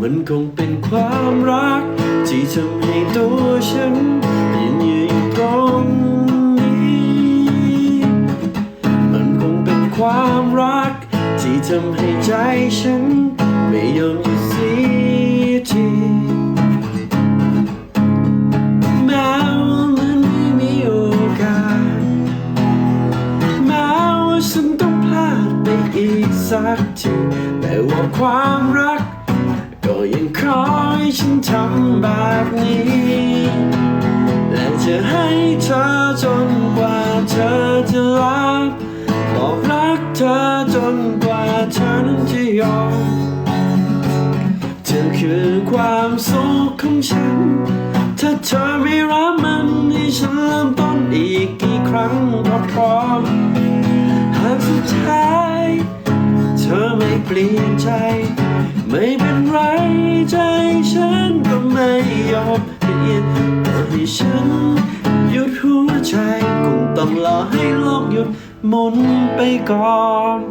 มันคงเป็นความรัก ที่ทำให้ตัวฉันยืนอยู่ตรงนี้ มันคงเป็นความรัก ที่ทำให้ใจฉัน ไม่ยอมหยุดเสียทีแม้ว่ามันไม่มีโอกาสแม้ว่าฉันต้องพลาดไปอีกสักทีแต่ว่าความรัก ยังขอให้ฉันทำแบบนี้ และจะให้เธอจนกว่าเธอจะรับบอกรักเธอจนกว่าเธอนั้นจะยอมเธอคือความสุขของฉัน ถ้าเธอไม่รับมันให้ฉันเริ่มต้นอีกกี่ครั้งก็พร้อมหากสุดท้าย เปลี่ยนใจ ไม่เป็นไรใจฉันก็ไม่ยอมเปลี่ยนต่อให้ฉันหยุดหัวใจคงต้องรอให้โลกหยุดหมุนไปก่อน